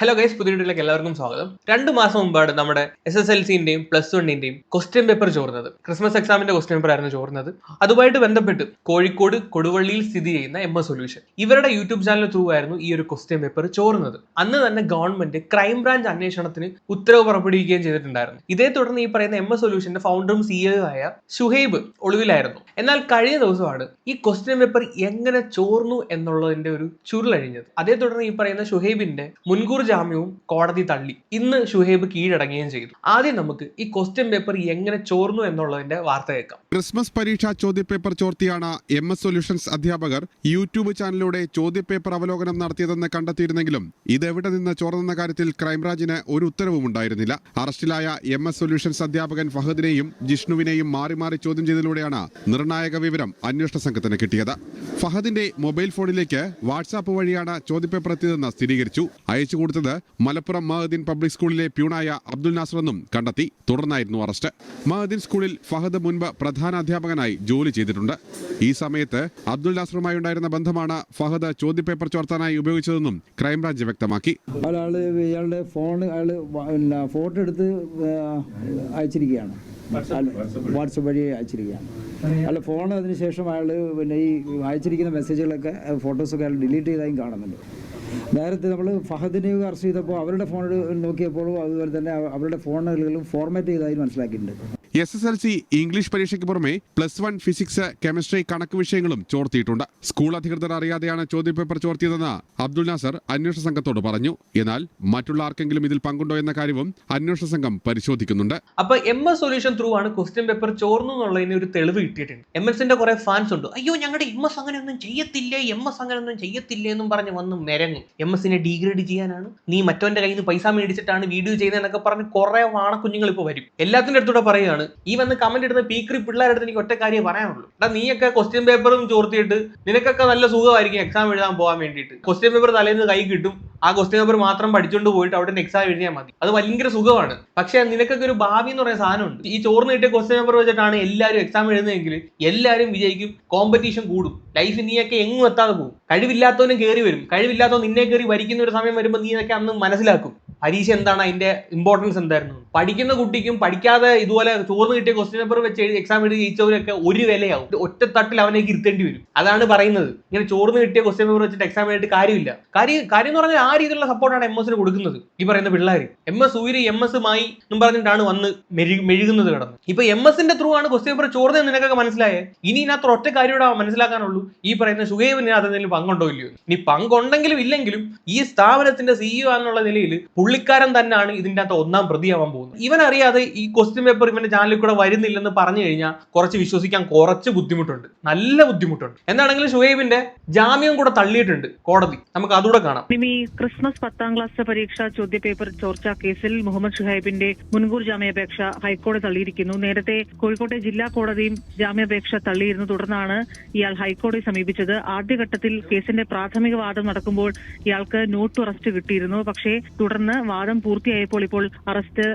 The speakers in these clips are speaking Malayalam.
ഹലോ ഗൈസ് പുതിയ വീട്ടിലേക്ക് എല്ലാവർക്കും സ്വാഗതം. രണ്ട് മാസം മുമ്പാണ് നമ്മുടെ എസ് എസ് എൽ സിന്റെയും പ്ലസ് വണ്ണിന്റെയും ക്വസ്റ്റ്യൻ പേപ്പർ ചോർന്നത്. ക്രിസ്മസ് എക്സാമിന്റെ ക്വസ്റ്റ്യൻ പേപ്പർ ആയിരുന്നു ചോർന്നത്. അതുമായിട്ട് ബന്ധപ്പെട്ട് കോഴിക്കോട് കൊടുവള്ളിയിൽ സ്ഥിതി ചെയ്യുന്ന എം എസ് സൊല്യൂഷൻ ഇവരുടെ യൂട്യൂബ് ചാനൽ ത്രൂ ആയിരുന്നു ഈ ഒരു ക്വസ്റ്റ്യൻ പേപ്പർ ചോർന്നത്. അന്ന് തന്നെ ഗവൺമെന്റ് ക്രൈം ബ്രാഞ്ച് അന്വേഷണത്തിന് ഉത്തരവ് പുറപ്പെടുവിക്കുകയും ചെയ്തിട്ടുണ്ടായിരുന്നു. ഇതേ തുടർന്ന് ഈ പറയുന്ന എം എസ് സൊല്യൂഷന്റെ ഫൗണ്ടറും സിഇഒ ആയ ഷുഹൈബ് ഒളിവിലായിരുന്നു. എന്നാൽ കഴിഞ്ഞ ദിവസമാണ് ഈ ക്വസ്റ്റ്യൻ പേപ്പർ എങ്ങനെ ചോർന്നു എന്നുള്ളതിന്റെ ഒരു ചുരുളഴിഞ്ഞത്. അതേ തുടർന്ന് ഈ പറയുന്ന ഷുഹൈബിന്റെ മുൻകൂർ ജാമ്യവും കോടതി തള്ളി. ഇന്ന് ഷുഹേബ് കീഴടങ്ങുകയും ചെയ്തു. ആദ്യം നമുക്ക് ഈ ക്വസ്റ്റ്യൻ പേപ്പർ എങ്ങനെ ചോർന്നു എന്നുള്ളതിന്റെ വാർത്ത കേൾക്കാം. ക്രിസ്മസ് പരീക്ഷാ ചോദ്യപേപ്പർ ചോർത്തിയാണ് എം എസ് സൊല്യൂഷൻസ് അധ്യാപകർ യൂട്യൂബ് ചാനലിലൂടെ ചോദ്യപേപ്പർ അവലോകനം നടത്തിയതെന്ന് കണ്ടെത്തിയിരുന്നെങ്കിലും ഇതെവിടെ നിന്ന് ചോർന്നെന്ന കാര്യത്തിൽ ക്രൈംബ്രാഞ്ചിന് ഒരു ഉത്തരവും ഉണ്ടായിരുന്നില്ല. അറസ്റ്റിലായ എം എസ് സൊല്യൂഷൻസ് അധ്യാപകൻ ഫഹദിനെയും ജിഷ്ണുവിനെയും മാറി മാറി ചോദ്യം ചെയ്തതിലൂടെയാണ് നിർണായക വിവരം അന്വേഷണ സംഘത്തിന് കിട്ടിയത്. ഫഹദിന്റെ മൊബൈൽ ഫോണിലേക്ക് വാട്സാപ്പ് വഴിയാണ് ചോദ്യപേപ്പർ എത്തിയതെന്ന് സ്ഥിരീകരിച്ചു. അയച്ചു കൊടുത്തത് മലപ്പുറം മഹദീൻ പബ്ലിക് സ്കൂളിലെ പ്യൂണായ അബ്ദുൽ നാസറെന്നും കണ്ടെത്തി. തുടർന്നായിരുന്നു അറസ്റ്റ്. മഹദീൻ സ്കൂളിൽ ഫഹദ് മുൻപ് പ്രധാന അധ്യാപകനായി ജോലി ചെയ്തിട്ടുണ്ട്. ഈ സമയത്ത് അബ്ദുൽ നാസറുമായി ഉണ്ടായിരുന്ന ബന്ധമാണ് ഫഹദ് ചോദ്യപേപ്പർ ചോർത്താനായി ഉപയോഗിച്ചതെന്നും ക്രൈംബ്രാഞ്ച് വ്യക്തമാക്കി. ഫോൺ ഫോട്ടോ എടുത്ത് അയച്ചിരിക്കുകയാണ്. വാട്സപ്പ് വഴി അയച്ചിരിക്കുകയാണ്. അല്ല ഫോൺ അതിനുശേഷം അയാൾ പിന്നെ ഈ അയച്ചിരിക്കുന്ന മെസ്സേജുകളൊക്കെ ഫോട്ടോസൊക്കെ അയാൾ ഡിലീറ്റ് ചെയ്തായും കാണുന്നുണ്ട്. നേരത്തെ നമ്മൾ ഫഹദിനെ അറസ്റ്റ് ചെയ്തപ്പോൾ അവരുടെ ഫോണിൽ നോക്കിയപ്പോഴും അതുപോലെ തന്നെ അവരുടെ ഫോണുകളിലും ഫോർമാറ്റ് ചെയ്തതായി മനസ്സിലാക്കിയിട്ടുണ്ട്. S S L C English പരീക്ഷയ്ക്ക് പുറമെ പ്ലസ് വൺ ഫിസിക്സ് കെമിസ്ട്രി കണക്ക് വിഷയങ്ങളും ചോർത്തിയിട്ടുണ്ട്. സ്കൂൾ അധികൃതർ അറിയാതെയാണ് ചോദ്യപേപ്പർ ചോർത്തിയതെന്ന് അബ്ദുൽ നാസർ അന്വേഷണ സംഘത്തോട് പറഞ്ഞു. എന്നാൽ മറ്റുള്ള ആർക്കെങ്കിലും ഇതിൽ പങ്കുണ്ടോ എന്ന കാര്യവും അന്വേഷണ സംഘം പരിശോധിക്കുന്നുണ്ട്. അപ്പൊ എം എസ് സൊല്യൂഷൻ ത്രൂ ആണ് ക്വസ്റ്റ്യൻ പേപ്പർ ചോർന്നു എന്നുള്ളതിന് ഒരു തെളിവ് കിട്ടിയിട്ടുണ്ട്. എം എസിന്റെ കുറെ ഫാൻസ് ഉണ്ട്. അയ്യോ ഞങ്ങളുടെ എം എസ് അങ്ങനെ ഒന്നും ചെയ്യത്തില്ലേ? എം എസ് അങ്ങനെ ഒന്നും ചെയ്യത്തില്ലേ? എന്നും പറഞ്ഞ് വന്ന് മെരങ്ങും. എം എസിനെ ഡീഗ്രേഡ് ചെയ്യാനാണ്. നീ മറ്റവന്റെ കയ്യിൽ നിന്ന് പൈസ മേടിച്ചിട്ടാണ് വീഡിയോ ചെയ്യുന്നതെന്നൊക്കെ പറഞ്ഞ് കുറെ വാണ കുഞ്ഞുങ്ങൾ ഇപ്പോൾ വരും. എല്ലാത്തിന്റെ അടുത്തൂടെ പറയുകയാണ്. ഈ വന്ന് കമന്റ് ഇടുന്ന പീക്രി പിള്ളേരുടെ അടുത്ത് എനിക്ക് ഒറ്റ കാര്യം പറയാനുള്ളൂ. എടാ നീയൊക്കെ ക്വസ്റ്റ്യൻ പേപ്പറും ചോർത്തിയിട്ട് നിനക്കൊക്കെ നല്ല സുഖമായിരിക്കും എക്സാം എഴുതാൻ പോകാൻ വേണ്ടിയിട്ട്. ക്വസ്റ്റ്യൻ പേപ്പർ തലേന്ന് കൈ കിട്ടും. ആ ക്വസ്റ്റ്യൻ പേപ്പർ മാത്രം പഠിച്ചുകൊണ്ട് പോയിട്ട് അവിടെ എക്സാം എഴുതിയാൽ മതി. അത് ഭയങ്കര സുഖമാണ്. പക്ഷേ നിനക്കൊക്കെ ഒരു ഭാവി എന്ന് പറയുന്ന സാധനമുണ്ട് ഈ ചോർന്ന് കിട്ടിയ ക്വസ്റ്റ്യൻ പേപ്പർ വെച്ചിട്ടാണ് എല്ലാവരും എക്സാം എഴുതുന്നതെങ്കിൽ എല്ലാവരും വിജയിക്കും. കോമ്പറ്റീഷൻ കൂടും. ലൈഫ് നീയൊക്കെ എങ്ങും എത്താതെ പോകും. കഴിവില്ലാത്തവനും കയറി വരും. കഴിവില്ലാത്തവൻ നിന്നെ കയറി വരിക്കുന്ന ഒരു സമയം വരുമ്പോൾ നീ ഇതൊക്കെ അന്ന് മനസ്സിലാക്കും. പരീക്ഷ എന്താണ് അതിന്റെ ഇമ്പോർട്ടൻസ് എന്തായിരുന്നു? പഠിക്കുന്ന കുട്ടിക്കും പഠിക്കാതെ ഇതുപോലെ ചോർന്ന് കിട്ടിയ ക്വസ്റ്റ്യൻ പേപ്പർ വെച്ച് എഴുതി എക്സാം എഴുതി ജയിച്ചവരൊക്കെ ഒരു വിലയാവും. ഒറ്റ തട്ടിൽ അവനേക്ക് ഇരുത്തേണ്ടി വരും. അതാണ് പറയുന്നത്. ഇങ്ങനെ ചോർന്ന് കിട്ടിയ ക്വസ്റ്റ്യൻ പേപ്പർ വെച്ചിട്ട് എക്സാം എഴുതിയിട്ട് കാര്യമില്ല. കാര്യം കാര്യം എന്ന് പറഞ്ഞാൽ ആ രീതിയിലുള്ള സപ്പോർട്ടാണ് എം എസിന് കൊടുക്കുന്നത്. ഈ പറയുന്ന പിള്ളേർ M S Surya M S മായി എന്നും പറഞ്ഞിട്ടാണ് വന്ന് മെഴു മെഴുകുന്നത് കിടന്ന്. ഇപ്പൊ എം എസിന്റെ ത്രൂ ആണ് ക്വസ്റ്റ്യൻ പേപ്പർ ചോർന്നത് നിനക്കൊക്കെ മനസ്സിലായേ? ഇനി ഇതിനകത്ത് ഒറ്റ കാര്യം ഇവിടെ മനസ്സിലാക്കാനുള്ളൂ. ഈ പറയുന്ന സുഖേവിന് അതെന്തെങ്കിലും പങ്കുണ്ടോ ഇല്ലയോ? ഇനി പങ്കുണ്ടെങ്കിലും ഇല്ലെങ്കിലും ഈ സ്ഥാപനത്തിന്റെ സിഇഒ എന്നുള്ള നിലയിൽ പുള്ളിക്കാരൻ തന്നെയാണ് ഇതിന്റെ അകത്ത് ഒന്നാം പ്രതിയാവാൻ പോകുന്നത്. ഇവൻ അറിയാതെ ഈ ക്വസ്റ്റ്യൻ പേപ്പർ ഇവന്റെ ചാനലിൽ കൂടെ വരുന്നില്ലെന്ന് പറഞ്ഞു കഴിഞ്ഞാൽ കുറച്ച് വിശ്വസിക്കാൻ കുറച്ച് ബുദ്ധിമുട്ടുണ്ട്. നല്ല ബുദ്ധിമുട്ടുണ്ട്. എന്താണെങ്കിലും ഷുഹൈബിന്റെ ജാമ്യം കൂടെ തള്ളിയിട്ടുണ്ട് കോടതി. നമുക്ക് അതുകൂടെ കാണാം. ക്രിസ്മസ് പത്താം ക്ലാസ് പരീക്ഷാ ചോദ്യപേപ്പർ ചോർച്ച കേസിൽ മുഹമ്മദ് ഷുഹൈബിന്റെ മുൻകൂർ ജാമ്യാപേക്ഷ ഹൈക്കോടതി തള്ളിയിരിക്കുന്നു. നേരത്തെ കോഴിക്കോട്ടെ ജില്ലാ കോടതിയും ജാമ്യാപേക്ഷ തള്ളിയിരുന്നു. തുടർന്നാണ് ഇയാൾ ഹൈക്കോടതി സമീപിച്ചത്. ആദ്യഘട്ടത്തിൽ കേസിന്റെ പ്രാഥമിക വാദം നടക്കുമ്പോൾ ഇയാൾക്ക് നോട്ട് അറസ്റ്റ് കിട്ടിയിരുന്നു. പക്ഷേ തുടർന്ന് വാദം പൂർത്തിയായപ്പോൾ ഇപ്പോൾ അറസ്റ്റ്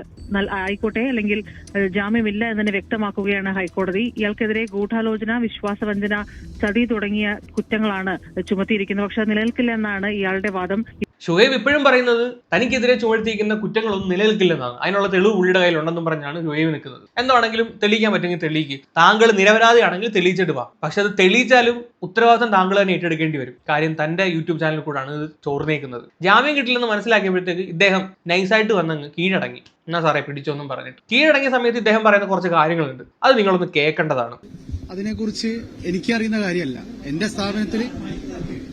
ആയിക്കോട്ടെ അല്ലെങ്കിൽ ജാമ്യമില്ല എന്ന് തന്നെ വ്യക്തമാക്കുകയാണ് ഹൈക്കോടതി. ഇയാൾക്കെതിരെ ഗൂഢാലോചന വിശ്വാസവഞ്ചന ചതി തുടങ്ങിയ കുറ്റങ്ങളാണ് ചുമത്തിയിരിക്കുന്നത്. പക്ഷെ നിലനിൽക്കില്ല എന്നാണ് ഇയാളുടെ വാദം. ഷുഹൈബ് ഇപ്പോഴും പറയുന്നത് തനിക്കെതിരെ ചുമഴ്ത്തിയിരിക്കുന്ന കുറ്റങ്ങളൊന്നും നിലനിൽക്കില്ലെന്നാണ്. അതിനുള്ള തെളിവ് പുള്ളിയുടെ കയ്യിലുണ്ടെന്നും പറഞ്ഞാണ് ഷുഹൈബ് നിൽക്കുന്നത്. എന്താണെങ്കിലും തെളിയിക്കാൻ പറ്റുമെങ്കിൽ തെളിയിക്ക്. താങ്കൾ നിരപരാധിയാണെങ്കിൽ തെളിയിച്ചിട്ട് വാ. പക്ഷെ അത് തെളിയിച്ചാലും ഉത്തരവാദിത്തം താങ്കൾ തന്നെ ഏറ്റെടുക്കേണ്ടി വരും. കാര്യം തന്റെ യൂട്യൂബ് ചാനലിൽ കൂടാണ് ഇത് ചോർന്നേക്കുന്നത്. ജാമ്യം കിട്ടില്ലെന്ന് മനസ്സിലാക്കിയപ്പോഴത്തേക്ക് ഇദ്ദേഹം നൈസായിട്ട് വന്നങ്ങ് കീഴടങ്ങി. എന്നാ സാറേ പിടിച്ചൊന്നും പറഞ്ഞിട്ട്. കീഴടങ്ങിയ സമയത്ത് ഇദ്ദേഹം പറയുന്ന കുറച്ച് കാര്യങ്ങളുണ്ട്. അത് നിങ്ങളൊന്ന് കേൾക്കേണ്ടതാണ്. അതിനെക്കുറിച്ച് എനിക്കറിയുന്ന കാര്യമല്ല. എന്റെ സ്ഥാപനത്തിൽ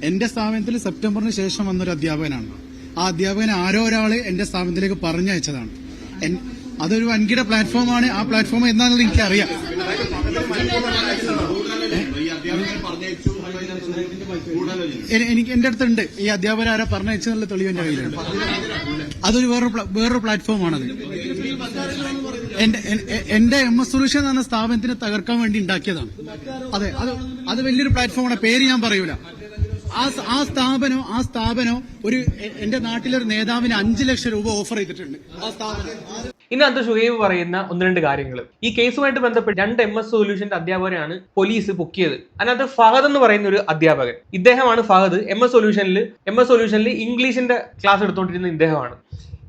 എന്റെ സ്ഥാപനത്തിൽ സെപ്റ്റംബറിന് ശേഷം വന്നൊരു അധ്യാപകനാണ്. ആ അധ്യാപകൻ ആരോ ഒരാൾ എന്റെ സ്ഥാപനത്തിലേക്ക് പറഞ്ഞയച്ചതാണ്. അതൊരു വൻകിട പ്ലാറ്റ്ഫോമാണ്. ആ പ്ലാറ്റ്ഫോം എന്താണെന്ന് എനിക്കറിയാം. എനിക്ക് എന്റെ അടുത്തുണ്ട്. ഈ അധ്യാപകർ ആരാ പറഞ്ഞയച്ചെന്നുള്ള തെളിവ് എന്റെ കയ്യിലുണ്ട്. അതൊരു വേറൊരു വേറൊരു പ്ലാറ്റ്ഫോമാണത്. എന്റെ എന്റെ എം എസ് സൊല്യൂഷൻ എന്ന സ്ഥാപനത്തിനെ തകർക്കാൻ വേണ്ടി ഉണ്ടാക്കിയതാണ്. അതെ അത് അത് വലിയൊരു പ്ലാറ്റ്ഫോമാണ്. പേര് ഞാൻ പറയൂല. ആ സ്ഥാപനം ആ സ്ഥാപനം ഒരു എന്റെ എന്റെ നാട്ടിലൊരു നേതാവിന് അഞ്ചു ലക്ഷം രൂപ ഓഫർ ചെയ്തിട്ടുണ്ട്. ആ സ്ഥാപനം. ഇതിനകത്ത് ഷുഹൈബ് പറയുന്ന ഒന്ന് രണ്ട് കാര്യങ്ങൾ ഈ കേസുമായിട്ട് ബന്ധപ്പെട്ട് രണ്ട് എം എസ് സൊല്യൂഷന്റെ അധ്യാപകരാണ് പോലീസ് പൊക്കിയത് അതിനകത്ത് ഫഹദ് എന്ന് പറയുന്ന ഒരു അധ്യാപകൻ. ഇദ്ദേഹമാണ് ഫഹദ് എം എസ് സൊല്യൂഷനിൽ എം എസ് സൊല്യൂഷനിൽ ഇംഗ്ലീഷിന്റെ ക്ലാസ് എടുത്തുകൊണ്ടിരുന്ന ഇദ്ദേഹമാണ്.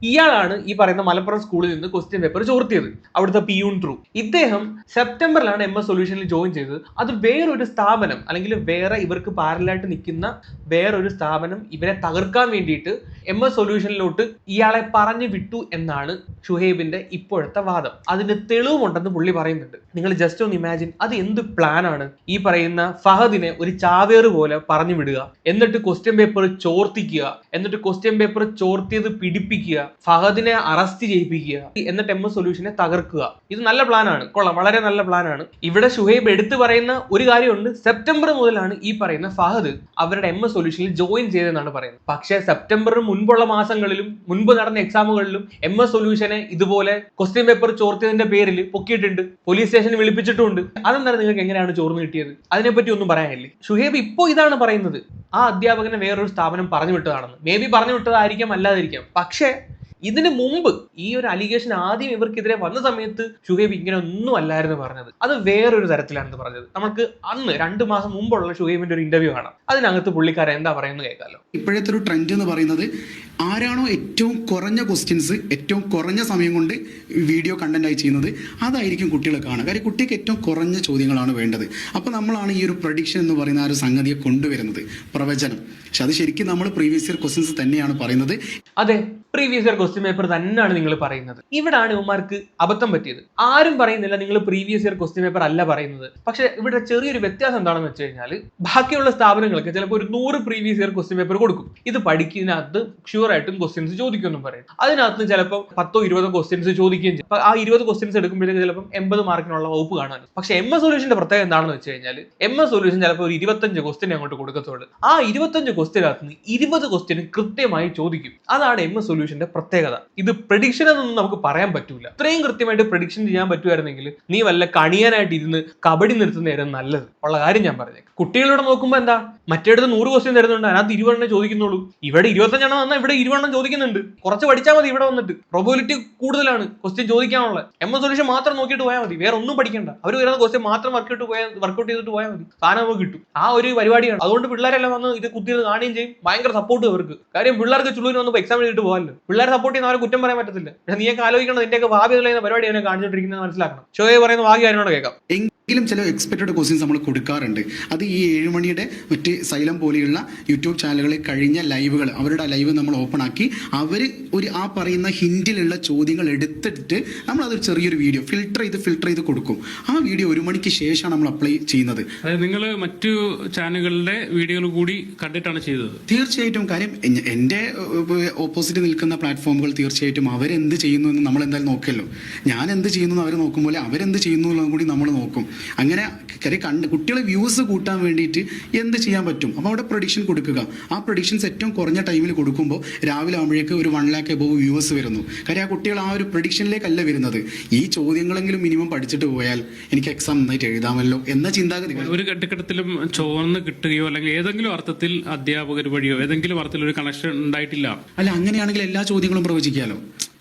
ഇയാളാണ് ഈ പറയുന്ന മലപ്പുറം സ്കൂളിൽ നിന്ന് ക്വസ്റ്റ്യൻ പേപ്പർ ചോർത്തിയത്. അവിടുത്തെ പിയൂൺ ത്രൂ ഇദ്ദേഹം സെപ്റ്റംബറിലാണ് എം എസ് സൊല്യൂഷനിൽ ജോയിൻ ചെയ്തത്. അത് വേറൊരു സ്ഥാപനം അല്ലെങ്കിൽ വേറെ ഇവർക്ക് പാരലായിട്ട് നിൽക്കുന്ന വേറൊരു സ്ഥാപനം ഇവരെ തകർക്കാൻ വേണ്ടിയിട്ട് എം എസ് സൊല്യൂഷനിലോട്ട് ഇയാളെ പറഞ്ഞു വിട്ടു എന്നാണ് ഷുഹൈബിന്റെ ഇപ്പോഴത്തെ വാദം. അതിന് തെളിവുമുണ്ടെന്ന് പുള്ളി പറയുന്നുണ്ട്. നിങ്ങൾ ജസ്റ്റ് ഒന്ന് ഇമാജിൻ അത് എന്ത് പ്ലാനാണ് ഈ പറയുന്ന ഫഹദിനെ ഒരു ചാവേറ് പോലെ പറഞ്ഞു വിടുക. എന്നിട്ട് ക്വസ്റ്റ്യൻ പേപ്പർ ചോർത്തിക്കുക. എന്നിട്ട് ക്വസ്റ്റ്യൻ പേപ്പർ ചോർത്തിയത് പിടിപ്പിക്കുക. ഫഹദിനെ അറസ്റ്റ് ചെയ്യിപ്പിക്കുക എന്നിട്ട് എം എസ് സൊല്യൂഷനെ തകർക്കുക. ഇത് നല്ല പ്ലാനാണ് കൊള്ളാം. വളരെ നല്ല പ്ലാനാണ് ഇവിടെ ഷുഹൈബ് എടുത്തു പറയുന്ന ഒരു കാര്യമുണ്ട്. സെപ്റ്റംബർ മുതലാണ് ഈ പറയുന്ന ഫഹദ് അവരുടെ എം എസ് സൊല്യൂഷനിൽ ജോയിൻ ചെയ്തതെന്നാണ് പറയുന്നത്. പക്ഷേ സെപ്റ്റംബറിന് മുൻപുള്ള മാസങ്ങളിലും മുൻപ് നടന്ന എക്സാമുകളിലും എം എസ് സൊല്യൂഷനെ ഇതുപോലെ ക്വസ്റ്റ്യൻ പേപ്പർ ചോർത്തിയതിന്റെ പേരിൽ പൊക്കിയിട്ടുണ്ട്. പോലീസ് സ്റ്റേഷൻ വിളിപ്പിച്ചിട്ടുണ്ട് അതെന്താണ് നിങ്ങൾക്ക് എങ്ങനെയാണ് ചോർന്ന് കിട്ടിയത്? അതിനെപ്പറ്റി ഒന്നും പറയാനില്ലേ? ഷുഹൈബ് ഇപ്പോൾ ഇതാണ് പറയുന്നത്. ആ അധ്യാപകനെ വേറൊരു സ്ഥാപനം പറഞ്ഞു വിട്ടതാണെന്ന്. മേ ബി പറഞ്ഞു വിട്ടതായിരിക്കാം അല്ലാതിരിക്കാം. പക്ഷേ ഇതിന് മുമ്പ് ഈ ഒരു അലിഗേഷൻ ആദ്യം ഇവർക്കെതിരെ വന്ന സമയത്ത് ഷുഹൈബ് ഇങ്ങനെ ഒന്നും അല്ലായിരുന്നു പറഞ്ഞത്. അത് വേറൊരു തരത്തിലാണെന്ന് പറഞ്ഞത്. നമുക്ക് അന്ന് രണ്ട് മാസം മുമ്പുള്ള ഷുഹൈബിന്റെ ഒരു ഇന്റർവ്യൂ കാണാം. അതിനകത്ത് പുള്ളിക്കാരൻ എന്താ പറയുന്നത് കേൾക്കാമല്ലോ ഇപ്പോഴത്തെ ഒരു ട്രെൻഡ് എന്ന് പറയുന്നത് ആരാണോ ഏറ്റവും കുറഞ്ഞ ക്വസ്റ്റ്യൻസ് ഏറ്റവും കുറഞ്ഞ സമയം കൊണ്ട് വീഡിയോ കണ്ടന്റായി ചെയ്യുന്നത് അതായിരിക്കും കുട്ടികൾ കാണുക. കാര്യം കുട്ടിക്ക് ഏറ്റവും കുറഞ്ഞ ചോദ്യങ്ങളാണ് വേണ്ടത്. അപ്പോൾ നമ്മളാണ് ഈ ഒരു പ്രഡിക്ഷൻ എന്ന് പറയുന്ന ആ ഒരു സംഗതിയെ കൊണ്ടുവരുന്നത്. പ്രവചനം. പക്ഷെ അത് ശരിക്കും നമ്മൾ പ്രീവിയസ് ഇയർ ക്വസ്റ്റ്യൻസ് തന്നെയാണ് പറയുന്നത്. അതെ പ്രീവിയസ് ഇയർ ക്വസ്റ്റ്യൻ പേപ്പർ തന്നെയാണ് നിങ്ങൾ പറയുന്നത്. ഇവിടാണ് ഇവന്മാർക്ക് അബദ്ധം പറ്റിയത്. ആരും പറയുന്നില്ല നിങ്ങൾ പ്രീവിയസ് ഇയർ ക്വസ്റ്റ്യൻ പേപ്പർ അല്ല പറയുന്നത്. പക്ഷെ ഇവിടെ ചെറിയൊരു വ്യത്യാസം എന്താണെന്ന് വെച്ച് കഴിഞ്ഞാൽ ബാക്കിയുള്ള സ്ഥാപനങ്ങൾക്ക് ചിലപ്പോൾ ഒരു നൂറ് പ്രീവിയസ് ഇയർ ക്വസ്റ്റ്യൻ പേപ്പർ കൊടുക്കും. ഇത് പഠിക്കുന്നതിനകത്ത് ഷുവർ ആയിട്ടും ക്വസ്റ്റ്യൻസ് ചോദിക്കുമെന്നും പറയും. അതിനകത്ത് ചിലപ്പോൾ പത്തോ ഇരുപതോ ക്വസ്റ്റ്യൻസ് ചോദിക്കുകയും ചെയ്യും. ആ ഇരുപത് ക്വസ്റ്റ്യൻസ് എടുക്കുമ്പോഴേക്കും ചിലപ്പോൾ എൺപത് മാർക്കിനുള്ള വകുപ്പ് കാണാൻ പക്ഷെ എം എസ് സൊല്യൂഷന്റെ പ്രത്യേകത എന്താണെന്ന് വെച്ച് കഴിഞ്ഞാൽ എം എസ് സൊല്യൂഷൻ ചിലപ്പോൾ ഒരു ഇരുപത്തഞ്ച് ക്വസ്റ്റ്യൻ അങ്ങോട്ട് കൊടുക്കത്തുള്ളൂ. ആ ഇരുപത്തഞ്ച് ക്വസ്റ്റ്യനകത്ത് നിന്ന് ഇരുപത് ക്വസ്റ്റ്യൻ കൃത്യമായി ചോദിക്കും. അതാണ് എം എസ് സൊല്യൂഷന്റെ പ്രത്യേകത. ഇത് പ്രഡിക്ഷൻ എന്നൊന്നും നമുക്ക് പറയാൻ പറ്റൂല. ഇത്രയും കൃത്യമായിട്ട് പ്രഡിക്ഷൻ ചെയ്യാൻ പറ്റുമായിരുന്നെങ്കിൽ നീ വല്ല കണിയാനായിട്ട് ഇരുന്ന് കബഡി നിർത്തുന്നതായിരുന്നു നല്ലത്. ഉള്ള കാര്യം ഞാൻ പറഞ്ഞേക്കാം. കുട്ടികളോട് നോക്കുമ്പോൾ എന്താ? മറ്റേടത്ത് നൂറ് ക്വസ്റ്റ്യൻ തരുന്നുണ്ട്. അതിനകത്ത് ഇരുപതെണ്ണം ചോദിക്കുന്നുള്ളൂ. ഇവിടെ ഇരുപത്തഞ്ചെണ്ണം വന്നാൽ ഇവിടെ ഇരുപതെണ്ണം ചോദിക്കുന്നുണ്ട്. കുറച്ച് പഠിച്ചാൽ മതി ഇവിടെ വന്നിട്ട്. പ്രോബിലിറ്റി കൂടുതലാണ് ക്വസ്റ്റ്യൻ ചോദിക്കാനുള്ള. എം എസ് സൊല്യൂഷൻ മാത്രം നോക്കിയിട്ട് പോയാൽ മതി. വേറെ ഒന്നും പഠിക്കണ്ട. അവർ വരുന്ന ക്വസ്റ്റ്യൻ മാത്രം വർക്കൗട്ട് പോയാൽ വർക്കൗട്ട് ചെയ്തിട്ട് പോയാൽ മതി. സാധനം നമുക്ക് കിട്ടും. ആ ഒരു പരിപാടിയാണ്. അതുകൊണ്ട് പിള്ളേരെല്ലാം വന്ന് ഇത് കുത്തിയത് കാണുകയും ചെയ്യും. ഭയങ്കര സപ്പോർട്ട് അവർക്ക് കാര്യം പിള്ളേർക്ക് ചുള്ളൂരിന് വന്നപ്പോൾ എക്സാം എഴുതിട്ട് പോകാമല്ലോ പിള്ളേരെ സപ്പോർട്ട് ചെയ്യുന്ന അവരെ കുറ്റം പറയാൻ പറ്റത്തില്ല. പക്ഷേ നീയൊക്കെ ആലോചിക്കണം നിന്റെയൊക്കെ ഭാവി എന്നുള്ള പരിപാടി അവനെ കാണിച്ചുകൊണ്ടിരിക്കുന്നത് മനസ്സിലാക്കണം. ഷോയെ പറയുന്ന ഭാഗ്യം അവനോട് കേൾക്കാം. എങ്കിലും ചില എക്സ്പെക്റ്റഡ് ക്വസ്റ്റ്യൻസ് നമ്മൾ കൊടുക്കാറുണ്ട്. അത് ഈ ഏഴുമണിയുടെ മറ്റ് സൈലം പോലെയുള്ള യൂട്യൂബ് ചാനലുകളിൽ കഴിഞ്ഞ ലൈവുകൾ അവരുടെ ലൈവ് നമ്മൾ ഓപ്പൺ ആക്കി അവർ ഒരു ആ പറയുന്ന ഹിൻഡിലുള്ള ചോദ്യങ്ങൾ എടുത്തിട്ട് നമ്മൾ അതൊരു ചെറിയൊരു വീഡിയോ ഫിൽട്ടർ ചെയ്ത് ഫിൽട്ടർ ചെയ്ത് കൊടുക്കും. ആ വീഡിയോ ഒരു മണിക്ക് ശേഷമാണ് നമ്മൾ അപ്ലൈ ചെയ്യുന്നത്. അതായത് നിങ്ങൾ മറ്റു ചാനലുകളുടെ വീഡിയോകൾ കൂടി കണ്ടിട്ടാണ് ചെയ്തത്? തീർച്ചയായിട്ടും. കാര്യം എന്റെ ഓപ്പോസിറ്റ് നിൽക്കുന്ന പ്ലാറ്റ്ഫോമുകൾ തീർച്ചയായിട്ടും അവരെന്ത് ചെയ്യുന്നു എന്ന് നമ്മൾ എന്തായാലും നോക്കല്ലോ. ഞാൻ എന്ത് ചെയ്യുന്നു എന്ന് അവർ നോക്കും പോലെ അവരെന്ത് ചെയ്യുന്നു എന്നുള്ളതും കൂടി നമ്മൾ നോക്കും. അങ്ങനെ കണ്ട് കുട്ടികളെ വ്യൂസ് കൂട്ടാൻ വേണ്ടിയിട്ട് എന്ത് ചെയ്യാൻ പറ്റും? അപ്പോൾ അവിടെ പ്രൊഡിക്ഷൻ കൊടുക്കുക. ആ പ്രൊഡിക്ഷൻസ് ഏറ്റവും കുറഞ്ഞ ടൈമിൽ കൊടുക്കുമ്പോൾ രാവിലെ ആകുമ്പോഴേക്ക് ഒരു വൺ ലാക്ക് എബോവ് വ്യൂസ് വരുന്നു. കാര്യം ആ കുട്ടികൾ ആ ഒരു പ്രൊഡിക്ഷനിലേക്കല്ല വരുന്നത്. ഈ ചോദ്യങ്ങളെങ്കിലും മിനിമം പഠിച്ചിട്ട് പോയാൽ എനിക്ക് എക്സാം നന്നായിട്ട് എഴുതാമല്ലോ എന്ന ചിന്താഗതി ഒരു ഘട്ടഘട്ടത്തിലും ചോർന്ന് കിട്ടുകയോ അല്ലെങ്കിൽ ഏതെങ്കിലും അർത്ഥത്തിൽ അധ്യാപകർ വഴിയോ ഏതെങ്കിലും അർത്ഥത്തിൽ ഒരു കണക്ഷൻ ഉണ്ടായിട്ടില്ല. അല്ല അങ്ങനെയാണെങ്കിൽ എല്ലാ ചോദ്യങ്ങളും പ്രവചിക്കാലോ?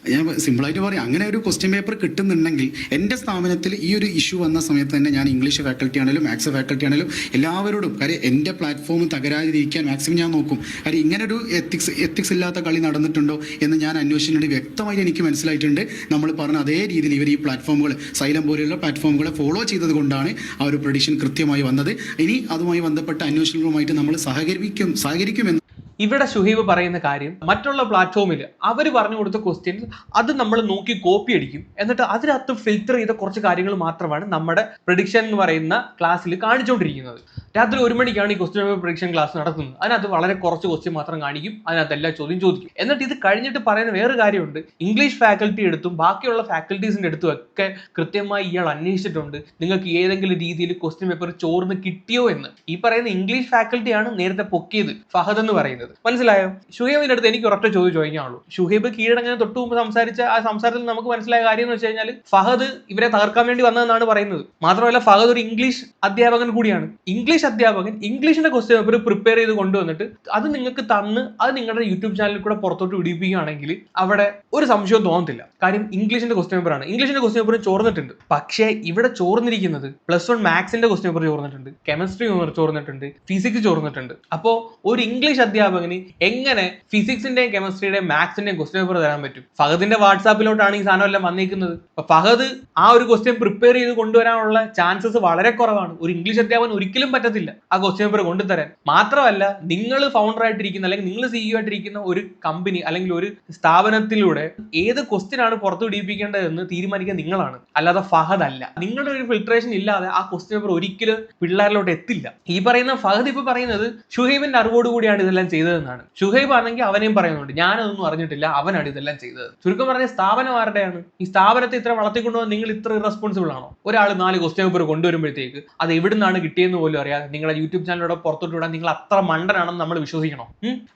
ഞാൻ സിമ്പിളായിട്ട് പറയാം. അങ്ങനെ ഒരു ക്വസ്റ്റ്യൻ പേപ്പർ കിട്ടുന്നുണ്ടെങ്കിൽ എന്റെ സ്ഥാപനത്തിൽ ഈ ഒരു ഇഷ്യൂ വന്ന സമയത്ത് തന്നെ ഞാൻ ഇംഗ്ലീഷ് ഫാക്കൽറ്റി ആണെങ്കിലും മാത്സ് ഫാക്കൽറ്റി ആണെങ്കിലും എല്ലാവരോടും കാര്യം എന്റെ പ്ലാറ്റ്ഫോം തകരാതിരിക്കാൻ മാക്സിമം ഞാൻ നോക്കും. കാര്യം ഇങ്ങനെ ഒരു എത്തിക്സ് എത്തിക്സ് ഇല്ലാത്ത കളി നടന്നിട്ടുണ്ടോ? എന്ന് ഞാൻ അന്വേഷിച്ചിട്ടുണ്ട്. വ്യക്തമായിട്ട് എനിക്ക് മനസ്സിലായിട്ടുണ്ട്. നമ്മൾ പറഞ്ഞ അതേ രീതിയിൽ ഇവർ ഈ പ്ലാറ്റ്ഫോമുകൾ സൈലം പോലെയുള്ള പ്ലാറ്റ്ഫോമുകളെ ഫോളോ ചെയ്തത് കൊണ്ടാണ് ആ ഒരു പ്രൊഡിക്ഷൻ കൃത്യമായി വന്നത്. ഇനി അതുമായി ബന്ധപ്പെട്ട അന്വേഷണങ്ങളുമായിട്ട് നമ്മൾ സഹകരിക്കും സഹകരിക്കുമെന്ന് ഇവിടെ ഷുഹൈബ് പറയുന്ന കാര്യം മറ്റുള്ള പ്ലാറ്റ്ഫോമിൽ അവർ പറഞ്ഞു കൊടുത്ത ക്വസ്റ്റ്യൻസ് അത് നമ്മൾ നോക്കി കോപ്പി അടിക്കും. എന്നിട്ട് അതിനകത്ത് ഫിൽറ്റർ ചെയ്ത കുറച്ച് കാര്യങ്ങൾ മാത്രമാണ് നമ്മുടെ പ്രഡിക്ഷൻ എന്ന് പറയുന്ന ക്ലാസ്സിൽ കാണിച്ചുകൊണ്ടിരിക്കുന്നത് രാത്രി ഒരു മണിക്കാണ് ഈ ക്വസ്റ്റ്യൻ പേപ്പർ പ്രഡിക്ഷൻ ക്ലാസ് നടത്തുന്നത്. അതിനകത്ത് വളരെ കുറച്ച് ക്വസ്റ്റ്യൻ മാത്രം കാണിക്കും. അതിനകത്ത് എല്ലാ ചോദ്യം ചോദിക്കും. എന്നിട്ട് ഇത് കഴിഞ്ഞിട്ട് പറയുന്ന വേറെ കാര്യമുണ്ട്. ഇംഗ്ലീഷ് ഫാക്കൽറ്റി എടുത്തും ബാക്കിയുള്ള ഫാക്കൽറ്റീസിന്റെ അടുത്തും ഒക്കെ കൃത്യമായി ഇയാൾ അന്വേഷിച്ചിട്ടുണ്ട്. നിങ്ങൾക്ക് ഏതെങ്കിലും രീതിയിൽ ക്വസ്റ്റ്യൻ പേപ്പർ ചോർന്ന് കിട്ടിയോ എന്ന്. ഈ പറയുന്ന ഇംഗ്ലീഷ് ഫാക്കൽറ്റിയാണ് നേരത്തെ പൊക്കിയത്. ഫഹദ് എന്ന് പറയുന്നത്. ചെയ്തത് മനസ്സിലായോ? ഷുഹൈബിന്റെ അടുത്ത് എനിക്ക് ഒരൊറ്റ ചോദ്യം ചോദിക്കാനുള്ളൂ. ഷുഹൈബ് കീഴടങ്ങനെ തൊട്ട് മുമ്പ് സംസാരിച്ച ആ സംസാരത്തിൽ നമുക്ക് മനസ്സിലായ കാര്യം എന്ന് വെച്ച് കഴിഞ്ഞാൽ ഫഹദ് ഇവരെ തകർക്കാൻ വേണ്ടി വന്നതെന്നാണ് പറയുന്നത്. മാത്രമല്ല ഫഹദ് ഒരു ഇംഗ്ലീഷ് അധ്യാപകൻ കൂടിയാണ്. ഇംഗ്ലീഷ് അധ്യാപകൻ ഇംഗ്ലീഷിന്റെ ക്വസ്റ്റ്യൻ പേപ്പർ പ്രിപ്പയർ ചെയ്ത് കൊണ്ടുവന്നിട്ട് അത് നിങ്ങൾക്ക് തന്ന് അത് നിങ്ങളുടെ യൂട്യൂബ് ചാനലിൽ കൂടെ പുറത്തോട്ട് വിടിപ്പിക്കുകയാണെങ്കിൽ അവിടെ ഒരു സംശയവും തോന്നത്തില്ല. കാര്യം ഇംഗ്ലീഷിന്റെ ക്വസ്റ്റ്യൻ പേപ്പർ ആണ്. ഇംഗ്ലീഷിന്റെ ക്വസ്റ്റ്യൻ പേപ്പർ ചോർന്നിട്ടുണ്ട്. പക്ഷേ ഇവിടെ ചോർന്നിരിക്കുന്നത് പ്ലസ് വൺ മാത്സിന്റെ ക്വസ്റ്റ്യൻ പേപ്പർ ചോർന്നിട്ടുണ്ട്. കെമിസ്ട്രി ചോർന്നിട്ടുണ്ട്. ഫിസിക്സ് ചോർന്നിട്ടുണ്ട്. അപ്പോൾ ഒരു ഇംഗ്ലീഷ് അധ്യാപകന് എങ്ങനെ ഫിസിക്സിന്റെയും കെമിസ്ട്രിയുടെയും മാത്സിന്റെയും ക്വസ്റ്റ്യൻ പേപ്പർ തരാൻ പറ്റും? ഫഹദിന്റെ വാട്സാപ്പിലോട്ടാണ് ഈ സാധനം എല്ലാം വന്നിരിക്കുന്നത്. അപ്പൊ ഫഹദ് ആ ഒരു ക്വസ്റ്റ്യൻ പ്രിപ്പയർ ചെയ്ത് കൊണ്ടുവരാനുള്ള ചാൻസസ് വളരെ കുറവാണ്. ഒരു ഇംഗ്ലീഷ് അധ്യാപകൻ ഒരിക്കലും പറ്റത്തില്ല ആ ക്വസ്റ്റ്യൻ പേപ്പർ കൊണ്ടുതരാൻ. മാത്രമല്ല നിങ്ങൾ ഫൗണ്ടർ ആയിട്ടിരിക്കുന്ന അല്ലെങ്കിൽ നിങ്ങൾ സിഇഒ ആയിട്ടിരിക്കുന്ന ഒരു കമ്പനി അല്ലെങ്കിൽ ഒരു സ്ഥാപനത്തിലൂടെ ഏത് ക്വസ്റ്റ്യൻ ആണ് പുറത്തു പിടിപ്പിക്കേണ്ടതെന്ന് തീരുമാനിക്കാൻ നിങ്ങളാണ്. അല്ലാതെ ഫഹദ് അല്ല. നിങ്ങളുടെ ഒരു ഫിൽട്രേഷൻ ഇല്ലാതെ ആ ക്വസ്റ്റ്യൻ പേപ്പർ ഒരിക്കലും പിള്ളേരിലോട്ട് എത്തില്ല. ഈ പറയുന്ന ഫഹദ് ഇപ്പൊ പറയുന്നത് ഷുഹൈബിന്റെ അറിവോട് കൂടിയാണ് ഇതെല്ലാം ചെയ്തതെന്നാണ്. ഷുഹൈബ് ആണെങ്കിൽ അവനെയും പറയുന്നുണ്ട് ഞാനതൊന്നും അറിഞ്ഞിട്ടില്ല അവനാണ് ഇതെല്ലാം ചെയ്തത്. ചുരുക്കം പറഞ്ഞ സ്ഥാപനം ആരുടെയാണ്? ഈ സ്ഥാപനത്തെ ഇത്ര വളർത്തിക്കൊണ്ടുപോകാൻ നിങ്ങൾ ഇത്ര ഇറസ്പോൺസിബിൾ ആണോ? ഒരാൾ നാല് ക്വസ്റ്റ്യൻ പേപ്പർ കൊണ്ടുവരുമ്പോഴത്തേക്ക് അത് എവിടുന്നാണ് കിട്ടിയെന്ന് പോലും അറിയാതെ നിങ്ങളുടെ യൂട്യൂബ് ചാനലിലൂടെ പുറത്തോട്ട് വിടാൻ നിങ്ങൾ അത്ര മണ്ടനാണെന്ന് നമ്മൾ വിശ്വസിക്കണം?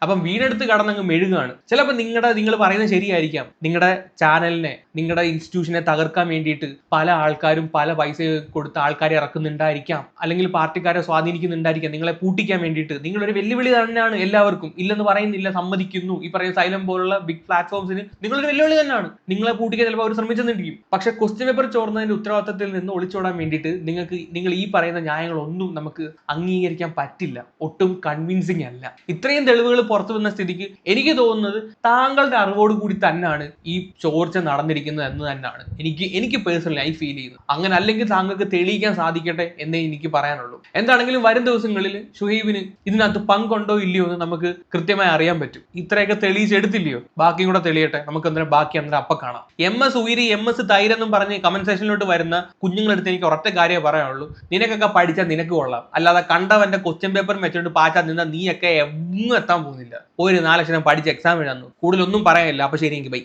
അപ്പം വീടെടുത്ത് കടന്നങ്ങ് മെഴുകാണ്. ചിലപ്പോൾ നിങ്ങളുടെ നിങ്ങൾ പറയുന്നത് ശരിയായിരിക്കാം. നിങ്ങളുടെ ചാനലിനെ നിങ്ങളുടെ ഇൻസ്റ്റിറ്റ്യൂഷനെ തകർക്കാൻ വേണ്ടിയിട്ട് പല ആൾക്കാരും പല പൈസ കൊടുത്ത ആൾക്കാരെ ഇറക്കുന്നുണ്ടായിരിക്കാം. അല്ലെങ്കിൽ പാർട്ടിക്കാരെ സ്വാധീനിക്കുന്നുണ്ടായിരിക്കാം. നിങ്ങളെ പൂട്ടിക്കാൻ വേണ്ടിയിട്ട്. നിങ്ങളൊരു വെല്ലുവിളി തന്നെയാണ് എല്ലാവർക്കും. ഇല്ലെന്ന് പറയുന്നില്ല സമ്മതിക്കുന്നു. ഈ പറയുന്ന സൈലം പോലുള്ള ബിഗ് പ്ലാറ്റ്ഫോംസിന് നിങ്ങളൊരു വെല്ലുവിളി തന്നെയാണ്. നിങ്ങളെ പൂട്ടിക്കാൻ ചിലപ്പോൾ അവർ ശ്രമിച്ചെന്നിരിക്കും. പക്ഷെ ക്വസ്റ്റ്യൻ പേപ്പർ ചോർന്നതിന്റെ ഉത്തരവാദിത്തത്തിൽ നിന്ന് ഒളിച്ചോടാൻ വേണ്ടിയിട്ട് നിങ്ങൾക്ക് നിങ്ങൾ ഈ പറയുന്ന ന്യായങ്ങളൊന്നും നമുക്ക് അംഗീകരിക്കാൻ പറ്റില്ല. ഒട്ടും കൺവിൻസിങ് അല്ല. ഇത്രയും തെളിവുകൾ പുറത്തു വന്ന സ്ഥിതിക്ക് എനിക്ക് തോന്നുന്നത് താങ്കളുടെ അറിവോട് കൂടി തന്നെയാണ് ഈ ചോർച്ച നടന്നിരിക്കുന്നത് എന്ന് തന്നെയാണ്. എനിക്ക് എനിക്ക് പേഴ്സണലി ഐ ഫീൽ ചെയ്യുന്നത്. അങ്ങനെ അല്ലെങ്കിൽ താങ്കൾക്ക് തെളിയിക്കാൻ സാധിക്കട്ടെ എന്നേ എനിക്ക് പറയാനുള്ളൂ. എന്താണെങ്കിലും വരും ദിവസങ്ങളിൽ ഷുഹൈബിന് ഇതിനകത്ത് പങ്കുണ്ടോ ഇല്ലയോ എന്ന് നമുക്ക് കൃത്യമായി അറിയാൻ പറ്റും. ഇത്രയൊക്കെ തെളിയിച്ചെടുത്തില്ലയോ ബാക്കിയും കൂടെ തെളിയട്ടെ. നമുക്ക് അന്നേരം ബാക്കി അന്നേരം അപ്പൊ കാണാം. എം എസ് ഉയരി എം എസ് തൈരെന്നും പറഞ്ഞ് കമന്റ് സെക്ഷനിലോട്ട് വരുന്ന കുഞ്ഞുങ്ങളെടുത്ത് എനിക്ക് ഒരൊറ്റ കാര്യമേ പറയാനുള്ളൂ. നിനക്കൊക്കെ പഠിച്ചാൽ നിനക്ക് കൊള്ളാം. അല്ലാതെ കണ്ടവന്റെ ക്വസ്റ്റ്യൻ പേപ്പർ വെച്ചോണ്ട് പാച്ചാൽ നിന്ന നീയൊക്കെ എങ്ങും എത്താൻ പോകുന്നില്ല. ഒരു നാലക്ഷരം പഠിച്ച് എക്സാം എഴുതാന്നു കൂടുതലൊന്നും പറയാനില്ല. അപ്പൊ ശരി എനിക്ക് ബൈ.